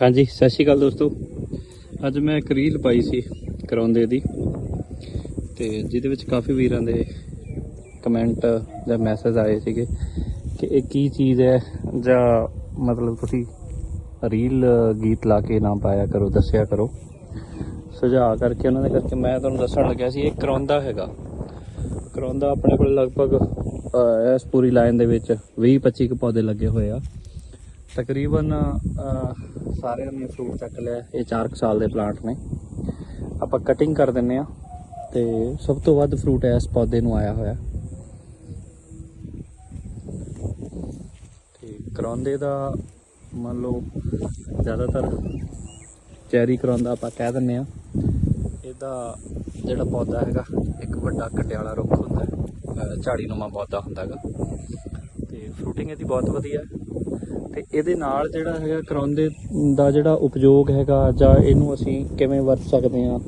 ਹਾਂਜੀ, ਸਤਿ ਸ਼੍ਰੀ ਅਕਾਲ ਦੋਸਤੋ। ਅੱਜ ਮੈਂ ਇੱਕ ਰੀਲ ਪਾਈ ਸੀ ਕਰਾਉਂਦੇ ਦੀ। ਤੇ ਜਿਹਦੇ ਵਿੱਚ ਕਾਫੀ ਵੀਰਾਂ ਦੇ ਕਮੈਂਟ ਜਾਂ ਮੈਸੇਜ ਆਏ ਸੀਗੇ ਕਿ ਇਹ ਕੀ ਚੀਜ਼ ਹੈ ਜਾਂ ਮਤਲਬ ਤੁਸੀਂ ਰੀਲ, ਗੀਤ ਲਾ ਕੇ ਨਾ ਪਾਇਆ ਕਰੋ, ਦੱਸਿਆ ਕਰੋ। ਸੁਝਾਅ ਕਰਕੇ, ਉਹਨਾਂ ਦੇ ਕਰਕੇ ਮੈਂ ਤੁਹਾਨੂੰ ਦੱਸਣ ਲੱਗਿਆ ਸੀ, ਇਹ ਕਰਾਉਂਦਾ ਹੈਗਾ। ਕਰਾਉਂਦਾ ਆਪਣੇ ਕੋਲ ਲਗਭਗ ਇਸ ਪੂਰੀ ਲਾਈਨ ਦੇ ਵਿੱਚ 20 25 ਕੁ ਪੌਦੇ ਲੱਗੇ ਹੋਏ ਆ। ਤਕਰੀਬਨ ਸਾਰਿਆਂ ਨੇ ਫਰੂਟ ਚੱਕ ਲਿਆ। ਇਹ 4 ਸਾਲ ਦੇ ਪਲਾਂਟ ਨੇ। ਆਪਾਂ ਕਟਿੰਗ ਕਰ ਦਿੰਨੇ ਆ ਤੇ ਸਭ ਤੋਂ ਵੱਧ ਫਰੂਟ ਇਸ ਪੌਦੇ ਨੂੰ ਆਇਆ ਹੋਇਆ। ਤੇ ਕਰੌਂਦੇ ਦਾ ਮੰਨ ਲਓ, ਜ਼ਿਆਦਾਤਰ ਚੈਰੀ ਕਰੌਂਦਾ ਆਪਾਂ ਕਹਿ ਦਿੰਨੇ ਆ। ਇਹਦਾ ਜਿਹੜਾ ਪੌਦਾ ਹੈਗਾ, ਇੱਕ ਵੱਡਾ ਕਟਿਆਲਾ ਰੁੱਖ ਹੁੰਦਾ ਹੈ ਝਾੜੀ ਨੂੰਮਾ ਪੌਦਾ ਹੁੰਦਾ ਹੈਗਾ ਤੇ ਫਰੂਟਿੰਗ ਇਹਦੀ ਬਹੁਤ ਵਧੀਆ ਹੈ। ਤੇ ਇਹਦੇ ਨਾਲ ਜਿਹੜਾ ਹੈਗਾ ਕਰੌਂਦੇ ਦਾ ਜਿਹੜਾ ਉਪਯੋਗ ਹੈਗਾ ਜਾਂ ਇਹਨੂੰ ਅਸੀਂ ਕਿਵੇਂ ਵਰਤ ਸਕਦੇ ਹਾਂ?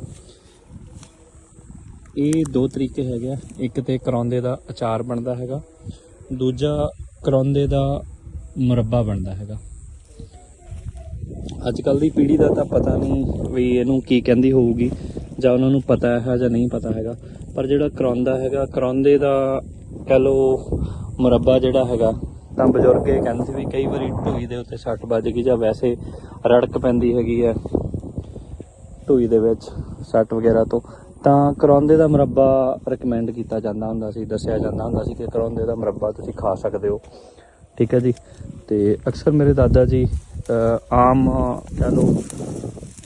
ਇਹ ਦੋ ਤਰੀਕੇ ਹੈਗੇ ਆ। ਇੱਕ ਤੇ ਕਰੌਂਦੇ ਦਾ ਅਚਾਰ ਬਣਦਾ ਹੈਗਾ। ਦੂਜਾ ਕਰੌਂਦੇ ਦਾ ਮੁਰੱਬਾ ਬਣਦਾ ਹੈਗਾ। ਅੱਜ ਕੱਲ ਦੀ ਪੀੜ੍ਹੀ ਦਾ ਤਾਂ ਪਤਾ ਨਹੀਂ ਵੀ ਇਹਨੂੰ ਕੀ ਕਹਿੰਦੀ ਹੋਊਗੀ ਜਾਂ ਉਹਨਾਂ ਨੂੰ ਪਤਾ ਹੈ ਜਾਂ ਨਹੀਂ ਪਤਾ ਹੈਗਾ। ਪਰ ਜਿਹੜਾ ਕਰੌਂਦਾ ਹੈਗਾ ਕਰੌਂਦੇ ਦਾ ਕਹ ਲੋ ਮੁਰੱਬਾ ਜਿਹੜਾ ਹੈਗਾ ਤਾਂ ਬਜ਼ੁਰਗ ਇਹ ਕਹਿੰਦੇ ਸੀ ਵੀ ਕਈ ਵਾਰੀ ਢੂਈ ਦੇ ਉੱਤੇ ਸੱਟ ਵੱਜ ਗਈ ਜਾਂ ਵੈਸੇ ਰੜਕ ਪੈਂਦੀ ਹੈਗੀ ਹੈ ਢੂਈ ਦੇ ਵਿੱਚ ਸੱਟ ਵਗੈਰਾ ਤੋਂ। ਤਾਂ ਕਰੌਂਦੇ ਦਾ ਮੁਰੱਬਾ ਰეკਮੈਂਡ ਕੀਤਾ ਜਾਂਦਾ ਹੁੰਦਾ ਸੀ, ਦੱਸਿਆ ਜਾਂਦਾ ਹੁੰਦਾ ਸੀ ਕਿ ਕਰੌਂਦੇ ਦਾ ਮੁਰੱਬਾ ਤੁਸੀਂ ਖਾ ਸਕਦੇ ਹੋ। ਠੀਕ ਹੈ ਜੀ। ਤੇ ਅਕਸਰ ਮੇਰੇ ਦਾਦਾ ਜੀ ਆਮ ਕਹ ਲਓ,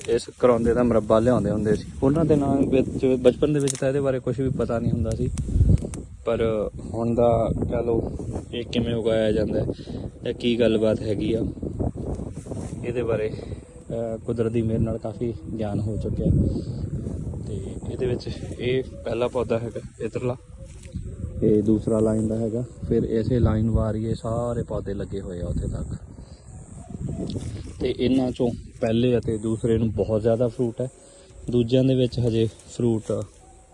ਇਸ ਕਰੌਂਦੇ ਦਾ ਮੁਰੱਬਾ ਲਿਆਉਂਦੇ ਹੁੰਦੇ ਸੀ। ਉਹਨਾਂ ਦੇ ਨਾਲ ਵਿੱਚ, ਬਚਪਨ ਦੇ ਵਿੱਚ ਤਾਂ ਇਹਦੇ ਬਾਰੇ ਕੁਝ ਵੀ ਪਤਾ ਨਹੀਂ ਹੁੰਦਾ ਸੀ। ਪਰ ਹੁਣ ਦਾ ਕਹ ਲਓ ਇਹ ਕਿਵੇਂ ਉਗਾਇਆ ਜਾਂਦਾ ਜਾਂ ਕੀ ਗੱਲਬਾਤ ਹੈਗੀ ਆ, ਇਹਦੇ ਬਾਰੇ ਕੁਦਰਤ ਦੀ ਮਿਹਰ ਨਾਲ ਕਾਫੀ ਗਿਆਨ ਹੋ ਚੁੱਕਿਆ ਤੇ ਇਹਦੇ ਵਿੱਚ ਇਹ ਪਹਿਲਾ ਪੌਦਾ ਹੈਗਾ ਇਧਰਲਾ, ਇਹ ਦੂਸਰਾ ਲਾਈਨ ਦਾ ਹੈਗਾ, ਫਿਰ ਇਸੇ ਲਾਈਨ ਵਾਰ ਇਹ ਸਾਰੇ ਪੌਦੇ ਲੱਗੇ ਹੋਏ ਆ ਉੱਥੇ ਤੱਕ। ਤੇ ਇਹਨਾਂ ਚੋਂ ਪਹਿਲੇ ਅਤੇ ਦੂਸਰੇ ਨੂੰ ਬਹੁਤ ਜ਼ਿਆਦਾ ਫਰੂਟ ਹੈ। ਦੂਜਿਆਂ ਦੇ ਵਿੱਚ ਹਜੇ ਫਰੂਟ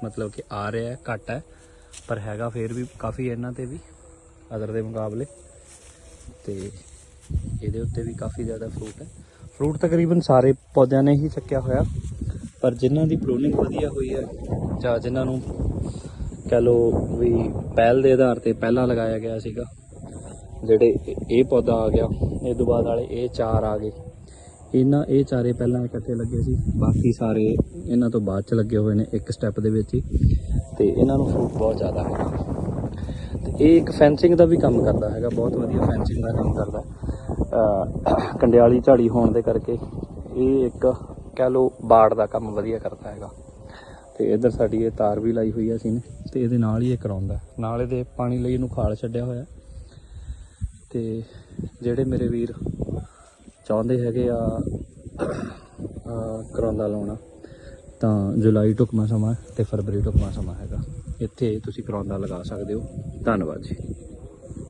ਮਤਲਬ ਕਿ ਆ ਰਿਹਾ ਹੈ, ਘੱਟ ਹੈ, ਪਰ ਹੈਗਾ ਫੇਰ ਵੀ ਕਾਫੀ ਇਹਨਾਂ ਤੇ ਵੀ। ਅਦਰ ਦੇ ਮੁਕਾਬਲੇ। ਤੇ ਇਹਦੇ ਉੱਤੇ ਵੀ ਕਾਫੀ ਜ਼ਿਆਦਾ ਫਰੂਟ ਹੈ। ਫਰੂਟ ਤਕਰੀਬਨ ਸਾਰੇ ਪੌਦਿਆਂ ਨੇ ਹੀ ਚੱਕਿਆ ਹੋਇਆ। ਪਰ ਜਿਨ੍ਹਾਂ ਦੀ ਪ੍ਰੂਨਿੰਗ ਵਧੀਆ ਹੋਈ ਹੈ, ਜਾਂ ਜਿਨ੍ਹਾਂ ਨੂੰ ਕਹ ਲੋ ਵੀ ਪਹਿਲ ਦੇ ਆਧਾਰ ਤੇ ਪਹਿਲਾਂ ਲਗਾਇਆ ਗਿਆ ਸੀਗਾ, ਜਿਹੜੇ ਇਹ- ਪੌਦਾ ਆ ਗਿਆ, ਇਹ ਤੋਂ ਬਾਅਦ ਵਾਲੇ ਇਹ ਚਾਰ ਆ ਗਏ। ਇਹਨਾਂ ਇਹ ਚਾਰੇ ਪਹਿਲਾਂ ਇਕੱਠੇ ਲੱਗੇ ਸੀ, ਬਾਕੀ ਸਾਰੇ ਇਹਨਾਂ ਤੋਂ ਬਾਅਦ ਚ ਲੱਗੇ ਹੋਏ ਨੇ ਇੱਕ ਸਟੈਪ ਦੇ ਵਿੱਚ ਹੀ। ਤੇ ਇਹਨਾਂ ਨੂੰ ਫਰੂਟ ਬਹੁਤ ਜ਼ਿਆਦਾ ਹੈਗਾ ਇਹ ਇੱਕ ਫੈਂਸਿੰਗ ਦਾ ਵੀ ਕੰਮ ਕਰਦਾ ਹੈਗਾ, ਬਹੁਤ ਵਧੀਆ ਫੈਂਸਿੰਗ ਦਾ ਕੰਮ ਕਰਦਾ। ਕੰਡਿਆਲੀ ਝਾੜੀ ਹੋਣ ਦੇ ਕਰਕੇ ਇਹ ਇੱਕ ਕਹਿ ਲਓ ਬਾੜ ਦਾ ਕੰਮ ਵਧੀਆ ਕਰਦਾ ਹੈਗਾ। ਤੇ ਇਧਰ ਸਾਡੀ ਇਹ ਤਾਰ ਵੀ ਲਾਈ ਹੋਈ ਹੈ ਅਸੀਂ ਨੇ, ਤੇ ਇਹਦੇ ਨਾਲ ਹੀ ਇਹ ਕਰਾਉਂਦਾ। ਨਾਲ ਇਹਦੇ ਪਾਣੀ ਲਈ ਇਹਨੂੰ ਖਾਲ ਛੱਡਿਆ ਹੋਇਆ। ਤੇ ਜਿਹੜੇ ਮੇਰੇ ਵੀਰ ਚਾਹੁੰਦੇ ਹੈਗੇ ਆ ਕਰਾਉਂਦਾ ਲਾਉਣਾ, ਤਾਂ ਜੁਲਾਈ ਢੁਕਮਾ ਸਮਾਂ ਤੇ ਫਰਵਰੀ ਢੁਕਮਾ ਸਮਾਂ ਹੈਗਾ। ਇੱਥੇ ਤੁਸੀਂ ਕਰਾਉਂਦਾ ਲਗਾ ਸਕਦੇ ਹੋ। ਧੰਨਵਾਦ ਜੀ।